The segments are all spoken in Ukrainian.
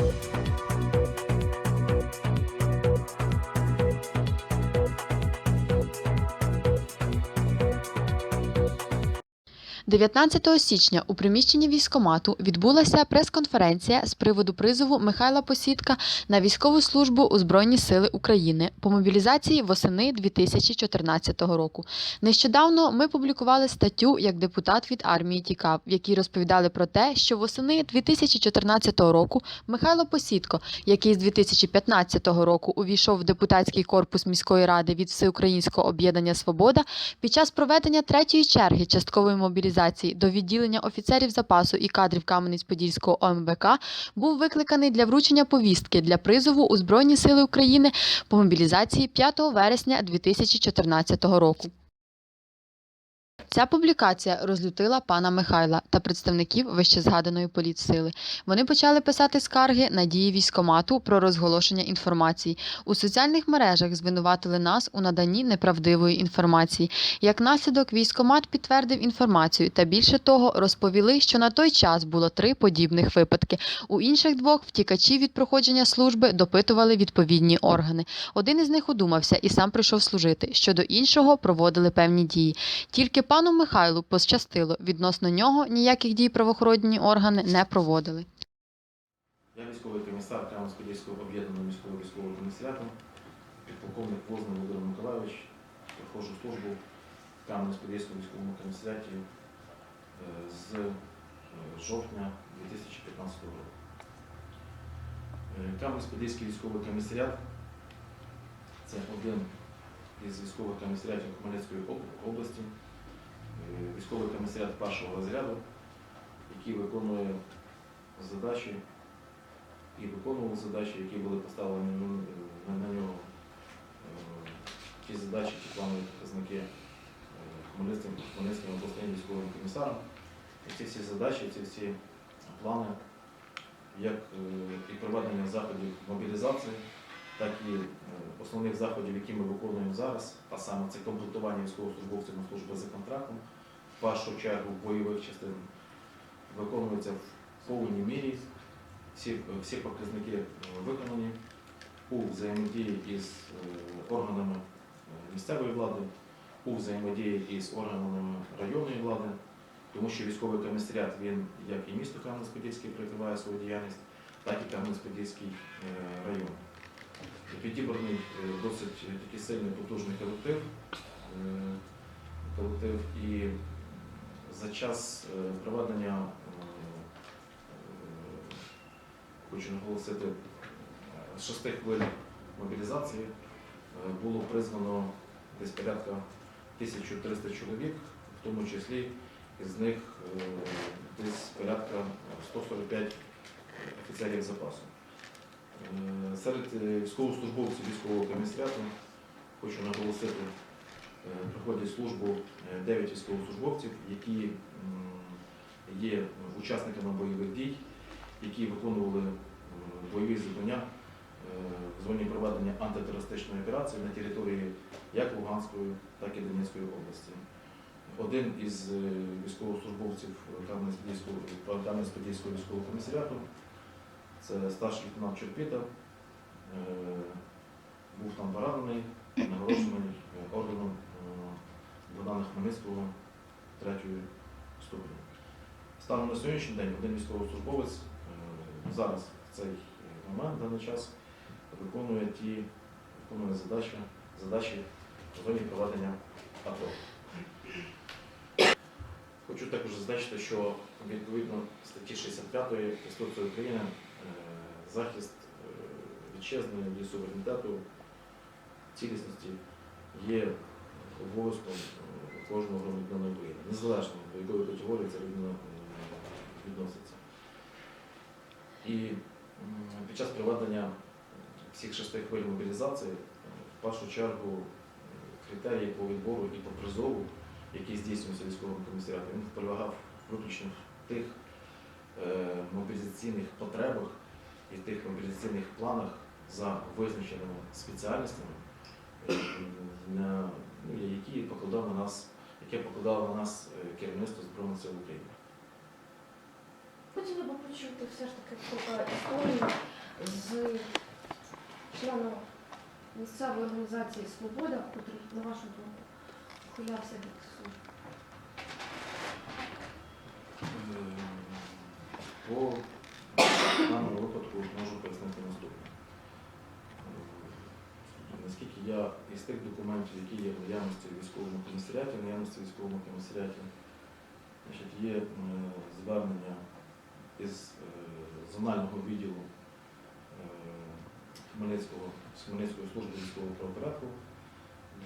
Thank you. – 19 січня у приміщенні військомату відбулася прес-конференція з приводу призову Михайла Посідка на військову службу у Збройні Сили України по мобілізації восени 2014 року. Нещодавно ми публікували статтю як депутат від армії тікав, в якій розповідали про те, що восени 2014 року Михайло Посідко, який з 2015 року увійшов в депутатський корпус міської ради від Всеукраїнського об'єднання Свобода, під час проведення третьої черги часткової мобілізації до відділення офіцерів запасу і кадрів Кам'янець-Подільського ОМВК був викликаний для вручення повістки для призову у Збройні Сили України по мобілізації 5 вересня 2014 року. Ця публікація розлютила пана Михайла та представників вищезгаданої політсили. Вони почали писати скарги на дії військомату про розголошення інформації. У соціальних мережах звинуватили нас у наданні неправдивої інформації. Як наслідок, військомат підтвердив інформацію та більше того розповіли, що на той час було три подібних випадки. У інших двох втікачі від проходження служби допитували відповідні органи. Один із них одумався і сам прийшов служити. Щодо іншого проводили певні дії. Тільки пану Михайлу пощастило. Відносно нього ніяких дій правоохоронні органи не проводили. Я військовий комісар Кам'янсько-Подільського об'єднаного міського військового комісаріату, підполковник Возний Володимир Миколайович, проходжу службу в Кам'янсько-Подільському військовому комісаріаті е, з е, жовтня 2015 року. Е, Кам'янець-Подільський військовий комісаріат це один із військових комісаріатів Хмельницької області, військовий комісаріат першого розряду, який виконує задачі і виконував задачі, які були поставлені на, нього. Е, Ті задачі, ті планові показники е, Хмельницьким, Хмельницьким обласним військовим комісаром. І ці всі задачі, ці всі плани, як е, і проведення заходів мобілізації, так і е, основних заходів, які ми виконуємо зараз, а саме це комплектування військовослужбовців на службу за контрактом, в першу чергу бойових частин, виконується в повній мірі. Всі, всі показники е, виконані у взаємодії із е, органами е, місцевої влади, у взаємодії із органами районної влади, тому що військовий комісаріат він як і місто Кам'янець-Подільський прикриває свою діяльність, так і Кам'янець-Подільський е, район. Підібраний е, досить такий сильний потужний колектив. е, колектив і за час е, проведення е, е, хочу наголосити, е, шести хвиль мобілізації е, було призвано десь порядка 1300 чоловік, в тому числі із них е, десь порядка 145 офіцерів запасу. Е, Серед е, військовослужбовців військового комісаріату хочу наголосити, е, проходять службу е, 9 військовослужбовців, які є учасниками бойових дій, які виконували бойові завдання в зоні проведення антитерористичної операції на території як Луганської, так і Донецької області. Один із військовослужбовців Кам'янець-Подільського військового комісаріату, це старший лейтенант Чорпіта, е, був там поранений, нагороджений е, орденом е, Богдана Хмельницького третьої ступені. Станом на сьогоднішній день один військовослужбовець е, зараз в цей момент, в даний час, виконує ті виконує задачі, задачі зоні проведення АТО. Хочу також зазначити, що відповідно статті 65 Конституції України е, захист е, вітчизни, її суверенітету, цілісності є обов'язком е, кожного громадянина України, незалежно до якої категорії ця людина е, відноситься. І під час проведення всіх шести хвиль мобілізації, е, в першу чергу е, критерії по відбору і по призову, який здійснюється військовим комісаріатом, він полягав виключно в тих е, мобілізаційних потребах і тих мобілізаційних планах за визначеними спеціальностями, е, ну, які покладав на нас, яке покладало на нас е, керівництво Збройних сил України. Хотіла б почути все ж таки е, історію члена місцевої організації Свобода, котрий, на вашу думку, ухилявся від служби? Можу пояснити наступне. Е, Наскільки я із тих документів, які є в наявності військовому комісаріаті, в наявності військовому комісаріаті, значить, є е, звернення із е, зонального відділу Хмельницького, Хмельницької служби військового правопорядку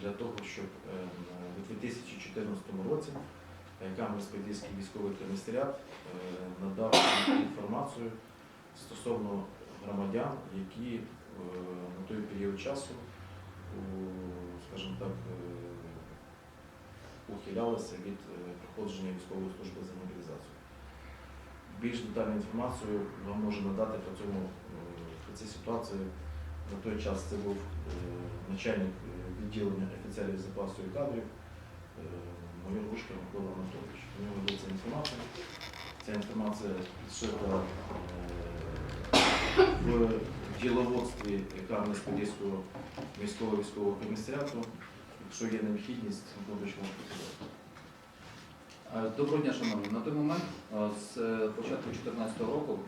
для того, щоб у 2014 році Кам'янець-Подільський військовий комісаріат надав інформацію стосовно громадян, які е, на той період часу, скажімо так, е, ухилялися від е, проходження військової служби за мобілізацію. Більш детальну інформацію вам можу надати по цьому по цій ситуації. На той час це був начальник відділення офіцерів запасу і кадрів майор Гушка Микола Анатолійович. У нього є ця інформація. Ця інформація підшита в діловодстві Кам'янець-Подільського міського військового комісаріату. Якщо є необхідність, показати. Е, Доброго дня, шановні. На той момент, е, з е, початку 2014 року,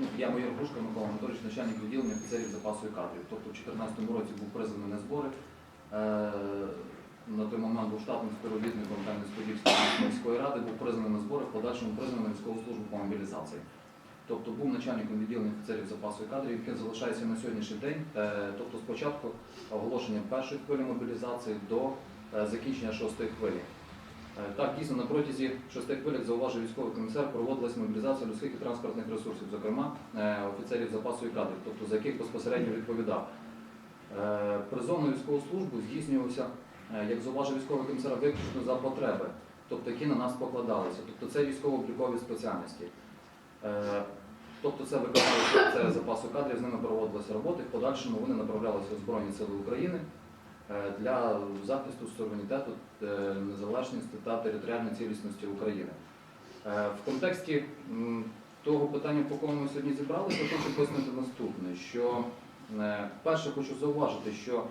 ну, я майор Грушка Микола Анатолійович, начальник відділення офіцерів запасу і кадрів. Тобто в 2014 році був призваний на збори. На той момент був штатним співробітником Кам'янець-Подільської міської ради, був призваний на збори, в подальшому призваний на військову службу по мобілізації. Тобто був начальником відділення офіцерів запасу і кадрів, який залишається на сьогоднішній день, е, тобто з початку оголошення першої хвилі мобілізації до е, закінчення шостої хвилі. Е, Так, дійсно, на протязі шести хвиль, як зауважив військовий комісар, проводилась мобілізація людських і транспортних ресурсів, зокрема офіцерів запасу і кадрів, тобто за яких безпосередньо відповідав. Призов на військову службу здійснювався, як зауважив військовий комісар, виключно за потреби, тобто які на нас покладалися. Тобто це військово-облікові спеціальності. Е, Тобто це виконавці це запасу кадрів, з ними проводилися роботи, в подальшому вони направлялися у Збройні Сили України е, для захисту суверенітету, е, незалежності та територіальної цілісності України. В контексті того питання, по кому ми сьогодні зібралися, хочу пояснити наступне, що перше хочу зауважити, що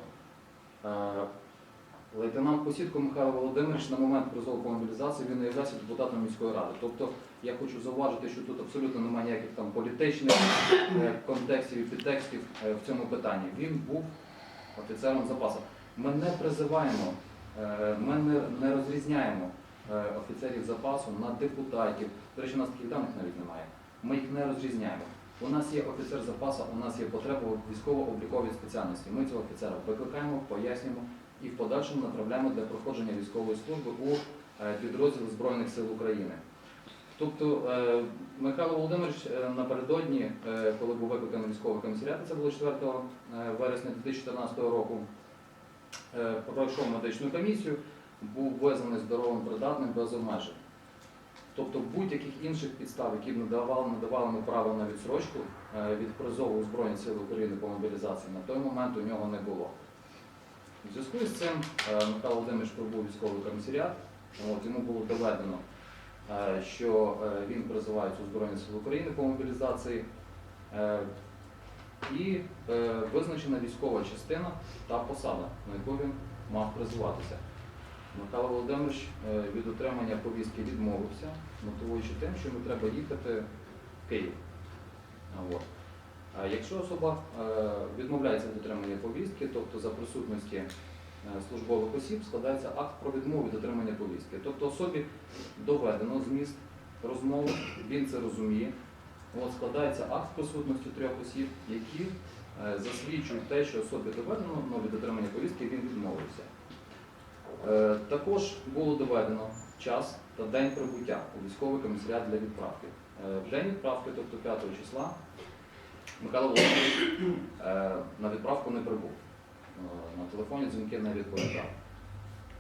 лейтенант Посідко Михайло Володимирович на момент призову по мобілізації він не є депутатом міської ради. Тобто я хочу зауважити, що тут абсолютно немає ніяких там політичних е, контекстів і підтекстів е, в цьому питанні. Він був офіцером запасу. Ми не призиваємо, е, ми не, розрізняємо офіцерів запасу на депутатів. До речі, у нас таких даних навіть немає. Ми їх не розрізняємо. У нас є офіцер запасу, у нас є потреба військово-обліковій спеціальності. Ми цього офіцера викликаємо, пояснюємо і в подальшому направляємо для проходження військової служби у е, підрозділ Збройних сил України. Тобто е, Михайло Володимирович е, напередодні, коли був викликаний військовий комісаріат, це було 4 е, вересня 2014 року, пройшов медичну комісію, був визнаний здоровим придатним без обмежень. Тобто будь-яких інших підстав, які б надавали, надавали йому право на відсрочку від призову у Збройні Сили України по мобілізації, на той момент у нього не було. У зв'язку з цим е, Михайло Володимирович прибув у військовий комісаріат, от, йому було доведено, е, що е, він призивається у Збройні Сили України по мобілізації. І визначена військова частина та посада, на яку він мав призиватися. Михайло Володимирович від отримання повістки відмовився, мотивуючи тим, що йому треба їхати в Київ. От. Якщо особа е, відмовляється від отримання повістки, тобто за присутності е, службових осіб складається акт про відмову від отримання повістки. Тобто особі доведено зміст розмови, він це розуміє. От складається акт присутності трьох осіб, які е, засвідчують те, що особі доведено ну, від отримання повістки, він відмовився. Також було доведено час та день прибуття у військовий комісаріат для відправки. В день відправки, тобто 5 числа, Михайло Володимирович е, на відправку не прибув. Е, На телефоні дзвінки не відповідав.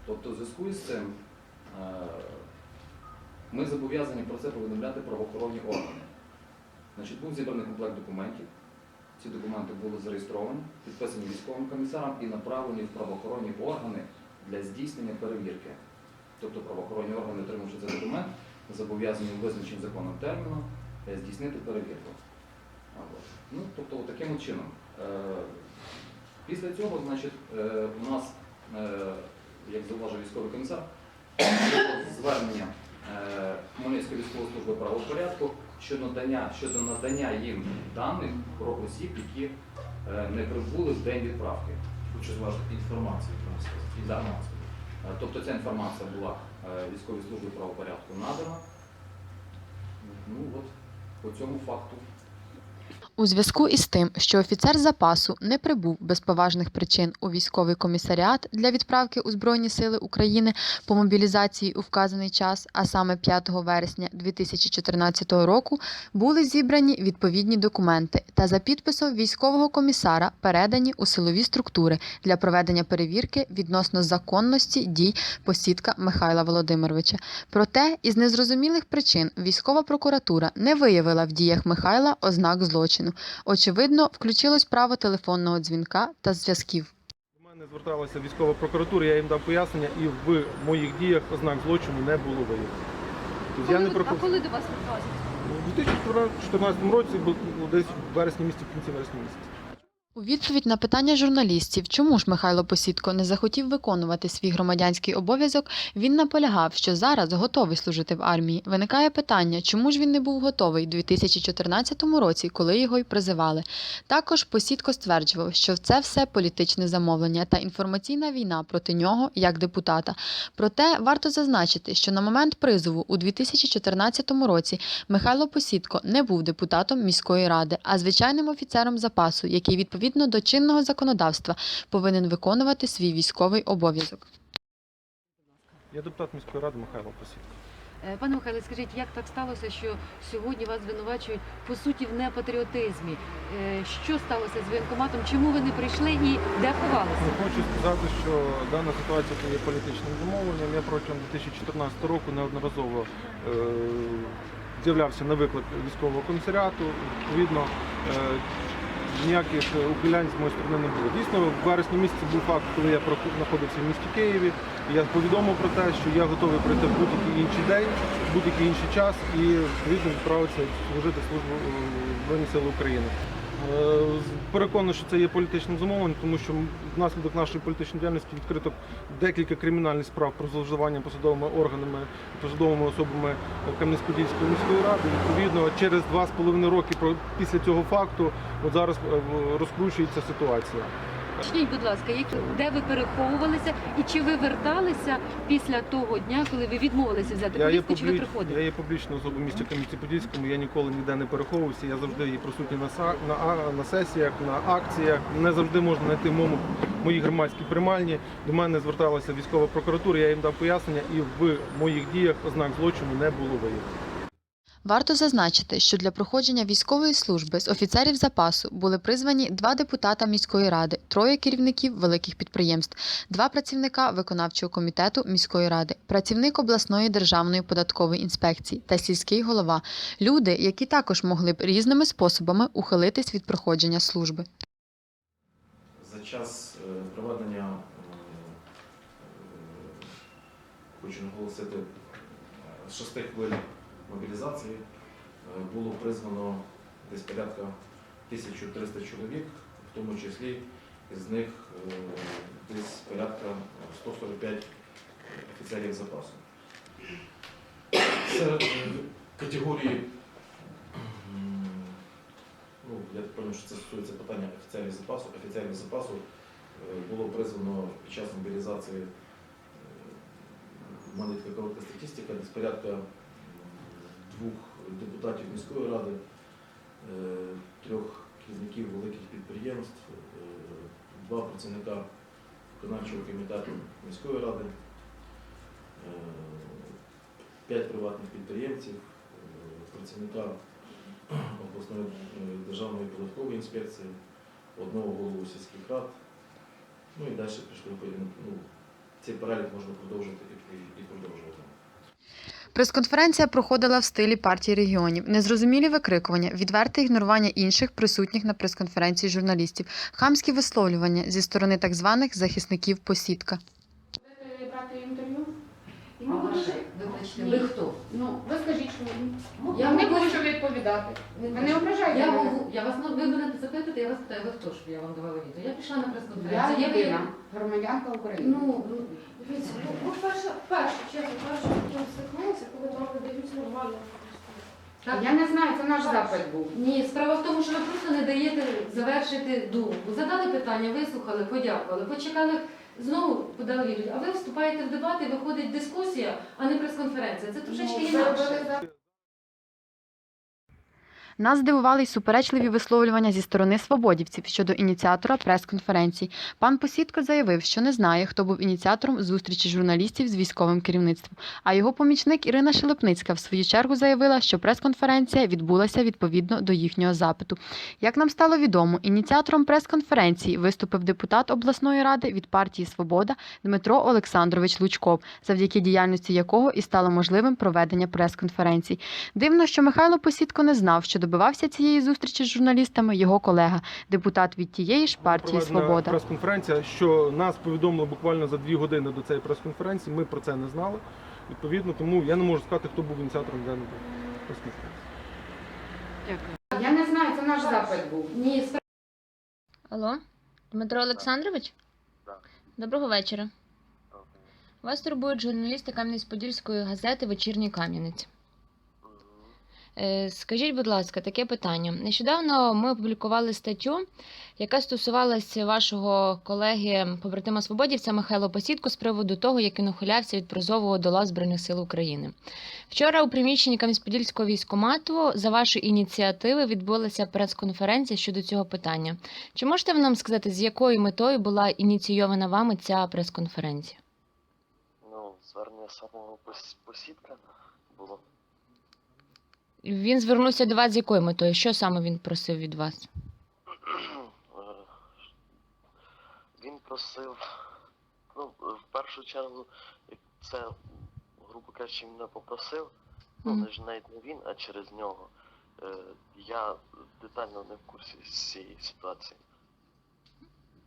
Тобто, в зв'язку із цим е, ми зобов'язані про це повідомляти правоохоронні органи. Значить, був зібраний комплект документів. Ці документи були зареєстровані, підписані військовим комісаром і направлені в правоохоронні органи для здійснення перевірки. Тобто правоохоронні органи, отримавши цей документ, зобов'язані визначеним законом терміном здійснити перевірку. Ну, тобто, таким чином. Е, Після цього, значить, е, у нас, е, як зауважив військовий комісар, звернення Хмельницької військової служби правопорядку щодо надання, щодо надання їм даних про осіб, які не прибули в день відправки. Хочу зважити інформацію про. Тобто ця інформація була військовій службі правопорядку надана. Ну от по цьому факту. У зв'язку із тим, що офіцер запасу не прибув без поважних причин у військовий комісаріат для відправки у Збройні Сили України по мобілізації у вказаний час, а саме 5 вересня 2014 року, були зібрані відповідні документи та за підписом військового комісара передані у силові структури для проведення перевірки відносно законності дій посідка Михайла Володимировича. Проте, із незрозумілих причин військова прокуратура не виявила в діях Михайла ознак злочину. Очевидно, включилось право телефонного дзвінка та зв'язків. До мене зверталася військова прокуратура, я їм дав пояснення, і в моїх діях ознак злочину не було виявлено. Тобто я не прокур... А коли до вас приходять? У 2014 році, десь в вересні місяці, в кінці вересня місяця. У відповідь на питання журналістів, чому ж Михайло Посідко не захотів виконувати свій громадянський обов'язок, він наполягав, що зараз готовий служити в армії. Виникає питання, чому ж він не був готовий у 2014 році, коли його й призивали. Також Посідко стверджував, що це все політичне замовлення та інформаційна війна проти нього як депутата. Проте варто зазначити, що на момент призову у 2014 році Михайло Посідко не був депутатом міської ради, а звичайним офіцером запасу, який відповідно до чинного законодавства повинен виконувати свій військовий обов'язок. Я депутат міської ради Михайло Посідко. Е, Пане Михайле, скажіть, як так сталося, що сьогодні вас звинувачують по суті в непатріотизмі? Е, Що сталося з воєнкоматом? Чому ви не прийшли і де ховалися? Ну, Хочу сказати, що дана ситуація це є політичним замовленням. Я протягом 2014 року неодноразово е, з'являвся на виклик військового комісаріату. Відповідно, е, ніяких ухилянь з моєї сторони не було. Дійсно, в вересні місяці був факт, коли я знаходився в місті Києві. Я повідомив про те, що я готовий прийти в будь-який інший день, в будь-який інший час і відповідно відправитися служити службу Збройних сил України. Е, Переконаний, що це є політичним замовленням, тому що внаслідок нашої політичної діяльності відкрито декілька кримінальних справ про зловживання посадовими органами, посадовими особами Кам'янець-Подільської міської ради. Відповідно, через два з половиною роки після цього факту от зараз е, розкручується ситуація. Скажіть, будь ласка, які де ви переховувалися і чи ви верталися після того дня, коли ви відмовилися взяти Я повістку, чи ви приходили? я є публічною особою в місті Кам'янці-Подільському, я ніколи ніде не переховувався, я завжди є присутній на, са... на... а- на сесіях, на акціях. Не завжди можна знайти в моєму моїй громадській приймальні. До мене зверталася військова прокуратура, я їм дав пояснення, і в моїх діях ознак злочину не було виявлено. Варто зазначити, що для проходження військової служби з офіцерів запасу були призвані два депутата міської ради, троє керівників великих підприємств, два працівника виконавчого комітету міської ради, працівник обласної державної податкової інспекції та сільський голова люди, які також могли б різними способами ухилитись від проходження служби. За час е, проведення е, хочу наголосити е, шести хвиль мобілізації е, було призвано десь порядка 1300 чоловік, в тому числі з них е, десь порядка 145 офіцерів запасу. Серед категорії, ну, я так що це стосується питання офіцерів запасу. Офіцерів запасу е, було призвано під час мобілізації, в мене така коротка статистика, десь порядка двох депутатів міської ради, е, трьох керівників великих підприємств, е, два працівника виконавчого комітету міської ради, е, п'ять приватних підприємців, працівника обласної державної податкової інспекції, одного голову сільських рад. Ну і далі пішли ну, цей перелік можна продовжити і продовжувати. Прес-конференція проходила в стилі партії регіонів. Незрозумілі викрикування, відверте ігнорування інших присутніх на прес-конференції журналістів, хамські висловлювання зі сторони так званих захисників посідка. Будете брати інтерв'ю? Будете- ви хто? Ну, ви скажіть, що Я я не хочу відповідати. Ви не ображайте Я, мене. можу- я вас ну, ви мене запитуєте, я вас питаю, ви хто, щоб я вам давала відео. Я пішла на прес-конференцію. Я людина, громадянка України. Ну, ну, ну, ну, перше, перше, чесно, перше, я стикнулася, коли вам видають нормально. Так? Я не знаю, це наш запит був. Ні, справа в тому, що ви просто не даєте завершити думку. Задали питання, вислухали, подякували, почекали, знову подали відповідь. А ви вступаєте в дебати, виходить дискусія, а не прес-конференція. Це трошечки Ну, інакше. Нас здивували й суперечливі висловлювання зі сторони свободівців щодо ініціатора прес-конференції. Пан Посідко заявив, що не знає, хто був ініціатором зустрічі журналістів з військовим керівництвом. А його помічник Ірина Шелепницька в свою чергу заявила, що прес-конференція відбулася відповідно до їхнього запиту. Як нам стало відомо, ініціатором прес-конференції виступив депутат обласної ради від партії Свобода Дмитро Олександрович Лучков, завдяки діяльності якого і стало можливим проведення прес-конференцій. Дивно, що Михайло Посідко не знав, що добивався цієї зустрічі з журналістами його колега, депутат від тієї ж партії Свобода. прес-конференція, що нас повідомили буквально за дві години до цієї прес-конференції. Ми про це не знали. Відповідно, тому я не можу сказати, хто був ініціатором даної прес-конференції. Дякую. Я не знаю, це наш запит був. Ні, Алло, Дмитро Олександрович? Так. Доброго вечора. Вас турбують журналісти Кам'янець-Подільської газети Вечірній Кам'янець. Е, Скажіть, будь ласка, таке питання. Нещодавно ми опублікували статтю, яка стосувалася вашого колеги побратима свободівця Михайла Посідко з приводу того, як він ухилявся від призову до лав Збройних сил України. Вчора у приміщенні Кам'янець-Подільського військкомату за вашої ініціативи відбулася прес-конференція щодо цього питання. Чи можете ви нам сказати, з якою метою була ініційована вами ця прес-конференція? Ну, звернення самого посідка було. Він звернувся до вас з якою метою? Що саме він просив від вас? Він просив, ну, в першу чергу, це, грубо кажучи, мене попросив, ну, не ж навіть не він, а через нього. Е, Я детально не в курсі з цієї ситуації.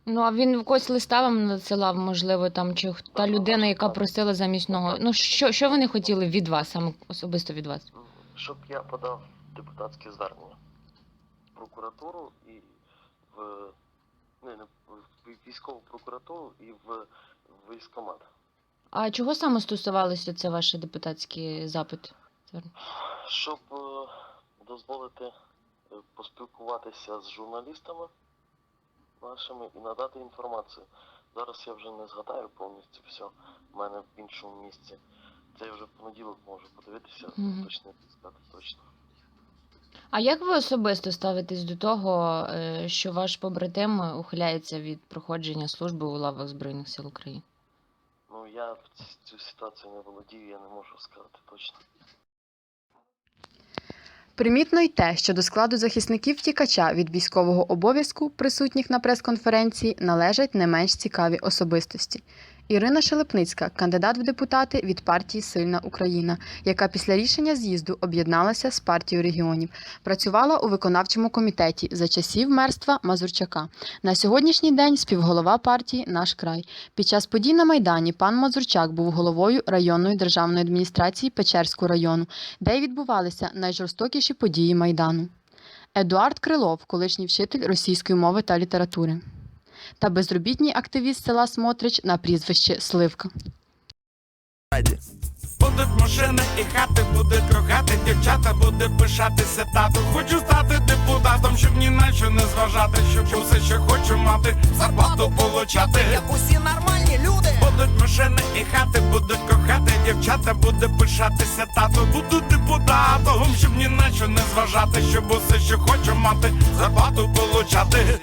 Ну а він в когось листа вам надсилав, можливо, там чи та людина, яка просила замість нього. Ну що, що вони хотіли від вас, саме особисто від вас? Щоб я подав депутатське звернення в прокуратуру і в, не, не, в військову прокуратуру і в військкомат. А чого саме стосувалося це ваше депутатський запит? Щоб е, дозволити е, поспілкуватися з журналістами нашими і надати інформацію. Зараз я вже не згадаю повністю все. У мене в іншому місці. Це я вже в понеділок можу подивитися, Мгм. точно сказати точно. А як ви особисто ставитесь до того, е, що ваш побратим ухиляється від проходження служби у лавах Збройних сил України? Ну я в цю ситуацію не володію, я не можу сказати точно. Примітно й те, що до складу захисників втікача від військового обов'язку, присутніх на прес-конференції, належать не менш цікаві особистості. Ірина Шелепницька, кандидат в депутати від партії Сильна Україна, яка після рішення з'їзду об'єдналася з партією регіонів, працювала у виконавчому комітеті за часів мерства Мазурчака. На сьогоднішній день співголова партії Наш край. Під час подій на Майдані пан Мазурчак був головою районної державної адміністрації Печерського району, де й відбувалися найжорстокіші події Майдану. Едуард Крилов, колишній вчитель російської мови та літератури, та безробітній активіст села Смотрич на прізвище Сливка. Будуть машини і хати, буде кохати дівчата, буде пишатися тато. Хочу стати депутатом, щоб ні на що не зважати, щоб усе, що хочу мати, зарплату получати. як усі нормальні люди. Будуть машини і хати, будуть кохати дівчата, буде пишатися тато. Буду депутатом, щоб ні на що не зважати, щоб усе, що хочу мати, зарплату получати.